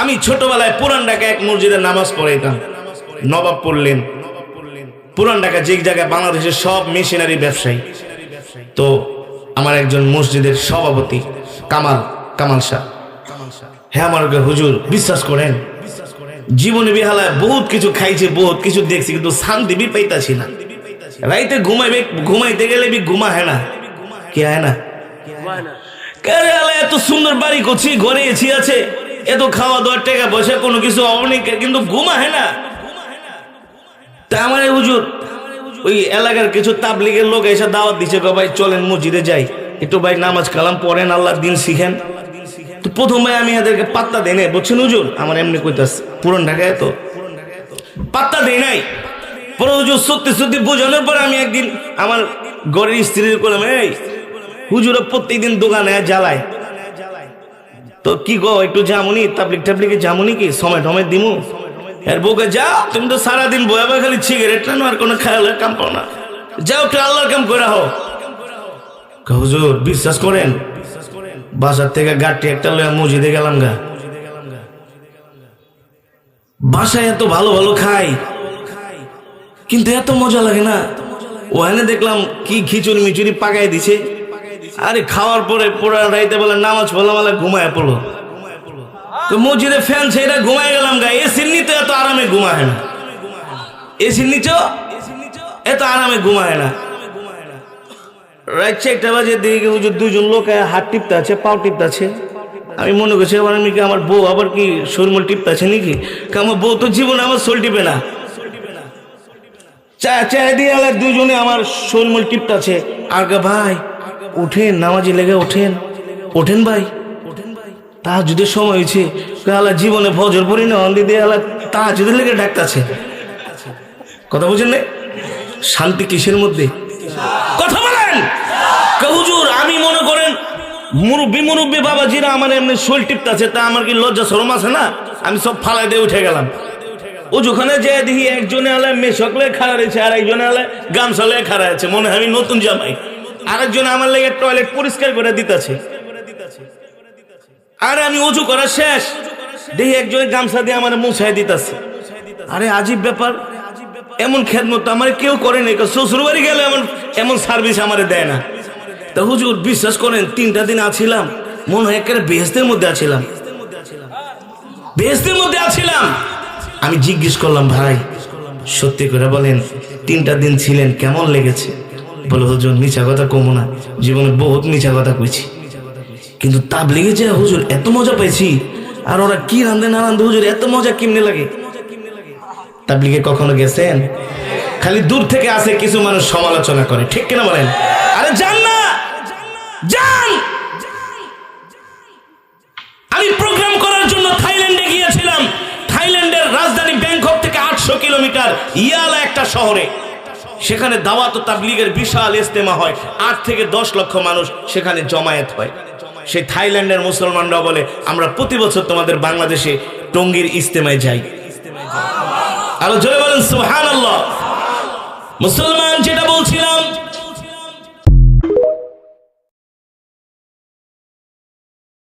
আমি ছোটবেলায় পুরান ঢাকা এক মসজিদে নামাজ পড়াইতাম। নবাব পড়লেন। পুরান ঢাকা যে জায়গায় বাংলাদেশের সব মেশিনারি ব্যবসায়ী। তো আমার একজন মসজিদের সভাপতি কামাল কামাল শাহ। হ্যাঁ আমার হুজুর বিশ্বাস করেন জীবনে বিহালায় বহুত কিছু খাইছি বহুত কিছু দেখছি কিন্তু শান্তি বি পাইতাছি না। রাইতে ঘুমাইবে ঘুমাইতে গেলে বি ঘুমা হয় না। কি হয় না? এত সুন্দর বাড়ি করছি ঘরে এসি আছে। এত খাওয়া দাওয়ার টাকা পয়সা কোনো কিছু অনেক কিন্তু ঘুমা হয় না। তা আমার হুজুর, ওই এলাকার কিছু তাবলিগের লোক এসে দাওয়াত দিছে গো ভাই চলেন মসজিদে যাই। একটু ভাই নামাজ কালাম পড়েন, আল্লাহর দিন শিখেন। তো প্রথম আমি এদেরকে পাত্তা দেই নাই। বুঝছেন হুজুর, আমার এমনি কইতাস পুরন ঢাকায় তো? পাত্তা দেই নাই। পরে হুজুর সত্যি সত্যি বোঝানোর পরে আমি একদিন আমার ঘরের স্ত্রীর করলাম এই, হুজুর প্রত্যেকদিন দোকানে জ্বালায়। তো কি গো, একটু জামুনি? তাবলিক টাবলিকে জামুনি কি? সময় টময় দিমু? এর বউকে যাও, তুমি তো সারাদিন বয়ে বয়ে খালি সিগারেট টানো আর কোনো খেয়ালের কাম পাও না। যাও একটু আল্লাহর কাম করে হো হুজুর, বিশ্বাস করেন? বাসার থেকে গাড়ি একটা লয়ে মসজিদে গেলাম গা। বাসায় এত ভালো ভালো খাই, কিন্তু এত মজা লাগে না। ওখানে দেখলাম কি খিচুড়ি মিচুড়ি পাকাই দিছে। আরে খাওয়ার পরে পুরা রাইতে বলে, নামাজ পড়লাম, বলে ঘুমায় পড়ল। তো মসজিদে ফ্যান ছেড়ে ঘুমায় গেলাম গা। এসির নিতে এত আরামে ঘুমায় না। এসির নিচেও এত আরামে ঘুমায় না। রাত চারটা বাজে দিকে দুজন লোক হাত টিপতে আছে, পাও টিপতে আছে। আমি মনে করছি, আবার আমি আমার বউ আবার কি শোরমোল টিপতে আছে নাকি? আমার বউ তো জীবনে আমার শোল টিপে না। চা চা দিয়ে আলা দুজনে আমার শোরমোল টিপতে আছে। আর ভাই উঠেন, নামাজি লেগে ওঠেন। ওঠেন ভাই। তা যদি সময় হয়েছে। আলা জীবনে ফজর পড়ি না অন্দি দিয়ে আলা তা যদি লেগে ডাকতেছে। কথা বুঝেন না শান্তি কিসের মধ্যে? কথা বলেন! হুজুর, আমি মনে করেন, মুরব্বী মুরব্বী বাবাজিরা আমার এমনি শোল টিপতাছে, তা আমার কি লজ্জা শরম আছে না? আমি সব ফালাই দিয়ে উঠে গেলাম। ও যেখানে যে দেখি একজনে আলে মেশকলে খাড়া রয়েছে আর একজনে আলে গামছা লয়ে খাড়া আছে, মনে হয় আমি নতুন জামাই। আরেকজন আমার লেগে টয়লেট পরিষ্কার করে দিতেছে। আরে আমি উঁচু করা শেষ। দেখি একজন গামছা দিয়ে আমার মুছাই দিতেছে। আরে আজীব ব্যাপার। এমন খেদমত আমার কেউ করে নাই শ্বশুর বাড়ি গেলে এমন এমন সার্ভিস আমার দেয় না। তা হুজুর, বিশ্বাস করেন, তিনটা দিন আছিলাম, মনে হয় একেবারে বেহেস্তের মধ্যে আছিলাম। বেহেস্তের মধ্যে আছিলাম। আমি জিজ্ঞেস করলাম, ভাই, সত্যি করে বলেন, তিনটা দিন ছিলেন, কেমন লেগেছে? বলে হুজুর মিছা কথা কমো না। জীবনে বহুত মিছা কথা কইছি। কিন্তু তাব লেগেছে হুজুর, এত মজা পেয়েছি আর ওরা কি রান্ধে না রান্ধে হুজুর, এত মজা কেমনে লাগে? তাবলিগে কখনো গেছেন? খালি দূর থেকে আসে কিছু মানুষ সমালোচনা করে, ঠিক কিনা বলেন? আরে যান না! যান! আমি প্রোগ্রাম করার জন্য থাইল্যান্ডে গিয়েছিলাম। থাইল্যান্ডের রাজধানী ব্যাংকক থেকে আটশো কিলোমিটার, ইয়ালা একটা শহরে। সেখানে দাওয়াত তাবলিগের বিশাল ইস্তেমা হয়। আট থেকে দশ লক্ষ মানুষ সেখানে জমায়েত হয়। সেই থাইল্যান্ডের মুসলমানরা বলে, আমরা প্রতি বছর তোমাদের বাংলাদেশে টঙ্গির ইস্তেমায় যাই। আরও জোরে বলেন সুহান মুসলমান যেটা বলছিলাম